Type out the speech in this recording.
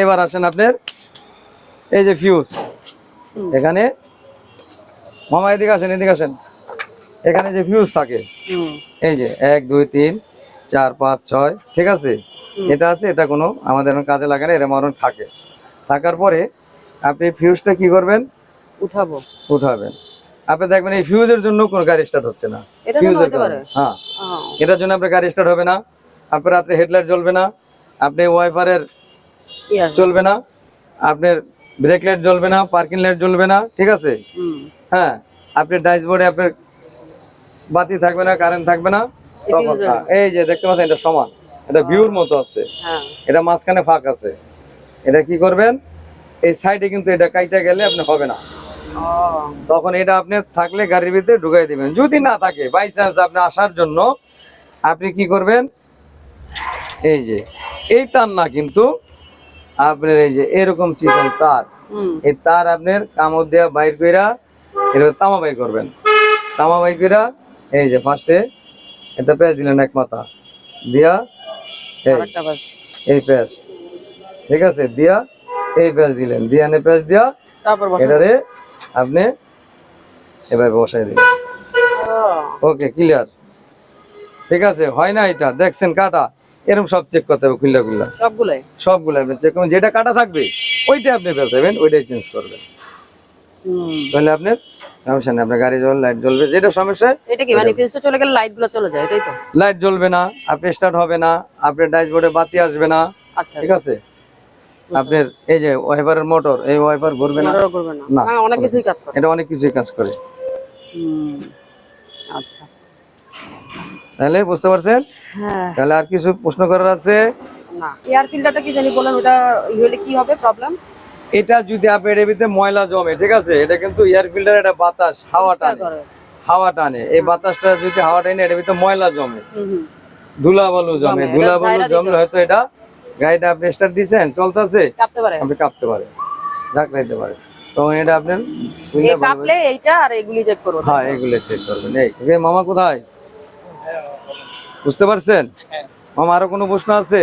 এবার আসেন আপনার এই যে ফিউজ এখানে মামা এদিকে আসেন এদিকে আসেন। এখানে যে ফিউজ থাকে এই যে এক দুই তিন চার পাঁচ ছয় ঠিক আছে? এটা আছে এটা কোনো আমাদের কাজে লাগে না এরকম আমার থাকে। থাকার পরে আপনি ফিউজটা কি করবেন? উঠাবো। উঠাবেন। আপনি দেখবেন এই ফিউজের জন্য কোনো গাড়ি স্টার্ট হচ্ছে না। ফিউজের। হ্যাঁ। এটার জন্য আপনার গাড়ি স্টার্ট হবে না। আপনার রাত্রে হেডলাইট জ্বলবে না। আপনি ওয়াইফারের? চলবে না। আপনার ব্রেক লাইট জ্বলবে না পার্কিং লাইট জ্বলবে না ঠিক আছে? হ্যাঁ আপনার ডাইস বোর্ডে আপনার বাতি থাকবে না কারেন্ট থাকবে না এই যে দেখতে পাচ্ছেন এটা সমান। এটা ভিউর মতো আছে। হ্যাঁ। এটা মাঝখানে ফাঁক আছে। এটা কি করবেন? এই সাইডে কিন্তু এটা কাইটা গেলে আপনি হবে না। তখন এটা আপনি থাকলে গাড়ির ভিতরে ঢুকাই দিবেন। যদি না থাকে বাই চান্স আপনি আসার জন্য আপনি কি করবেন? এই যে এই তার না কিন্তু আপনার এই যে এরকম চিকন তার। এই তার আপনার কামড় দেওয়া বাইর কইরা এরকম তামা বাই করবেন। তামা বাই কইরা এই যে ফার্স্টে এটা পেঁয়াজ দিলেন এক মাথা। দিয়া এই পেঁয়াজ ঠিক আছে? দিয়া এই পেঁয়াজ দিলেন। দিয়া নে পেঁয়াজ দিয়া এটারে আপনি এভাবে বসাই দিলেন। Okay clear. ঠিক আছে? হয় না এটা? দেখছেন কাটা? এরকম সব চেক করতে হবে খুললা খুললা। সবগুলাই? সবগুলো আপনি চেক করবেন যেটা কাটা থাকবে ওইটা আপনি বেসাবেন ওইটাই চেঞ্জ করবেন। তাহলে আপনার সমস্যা নেই আপনার গাড়ি জ্বলবে লাইট জ্বলবে যেটা সমস্যা এটা কি মানে ফিউজটা চলে গেলে লাইটগুলো চলে যায় এটাই তো? লাইট জ্বলবে না আপনি স্টার্ট হবে না আপনার ড্যাশবোর্ডে বাতি আসবে না আচ্ছা ঠিক আছে? আপনার এই যে ওয়াইপারের মোটর এই ওয়াইপার ঘুরবে না? না। না। হ্যাঁ অনেক কিছুই কাজ করে। এটা অনেক কিছুই কাজ করে। আচ্ছা। তাহলে বুঝতে পারছেন? হ্যাঁ। তাহলে আর কিছু প্রশ্ন করার আছে? না। এয়ার ফিল্টারটা কি জানি বলেন ওটা হলে কি হবে প্রবলেম এটা যদি আপনার এর ভিতরে ময়লা জমে ঠিক আছে? এটা কিন্তু এয়ার ফিল্টার এটা বাতাস হাওয়া টানে। হাওয়া টানে। এই বাতাসটা যদি হাওয়া টানে এর ভিতরে ময়লা জমে। হুম হুম। ধুলা বালু জমে। জমে, ধুলা এটা বালু ঝাইরা দিতে জমলে হয়তো এটা গাড়িটা আপনি স্টার্ট দিচ্ছেন চলতেছে? কাঁপতে পারে। আপনি কাঁপতে পারে। ঝাঁকড়াইতে পারে। তো এটা আপনার কাঁপলে এইটা আর এগুলি চেক করব হ্যাঁ এগুলো চেক করবেন। এই মামা কোথায়? বুঝতে পারছেন? মামা আরও কোনো প্রশ্ন আছে?